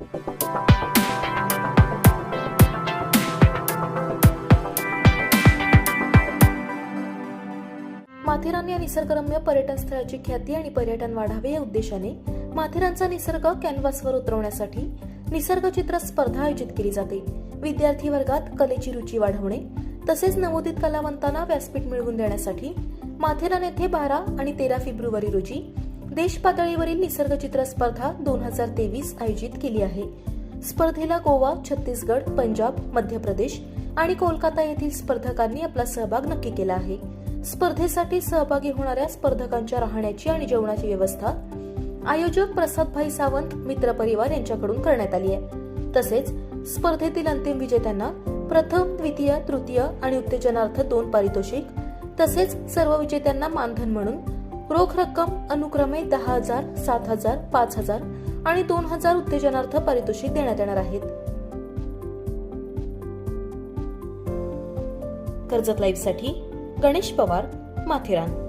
माथेरान या निसर्गरम्य पर्यटन स्थळाची ख्याती आणि पर्यटन वाढावे या उद्देशाने माथेरानचा निसर्ग कॅनव्हासवर उतरवण्यासाठी निसर्गचित्र स्पर्धा आयोजित केली जाते. विद्यार्थी वर्गात कलेची रुची वाढवणे तसेच नवोदित कलावंतांना व्यासपीठ मिळवून देण्यासाठी माथेरान येथे बारा आणि तेरा फेब्रुवारी रोजी देश पातळीवरील निसर्गचित्र स्पर्धा दोन हजार तेवीस आयोजित केली आहे. स्पर्धेला गोवा छत्तीसगड पंजाब मध्य प्रदेश आणि कोलकाता येथील स्पर्धकांनी आपला सहभाग नक्की केला आहे. स्पर्धेसाठी सहभागी होणाऱ्या स्पर्धकांच्या राहण्याची आणि जेवणाची व्यवस्था आयोजक प्रसादभाई सावंत मित्र परिवार यांच्याकडून करण्यात आली आहे. तसेच स्पर्धेतील अंतिम विजेत्यांना प्रथम द्वितीय तृतीय आणि उत्तेजनार्थ दोन पारितोषिक तसेच सर्व विजेत्यांना मानधन म्हणून रोख रक्कम अनुक्रमे दहा हजार सात हजार पाच हजार आणि दोन हजार उत्तेजनार्थ पारितोषिक देण्यात येणार आहेत. कर्जत लाईव्हसाठी गणेश पवार माथेरान.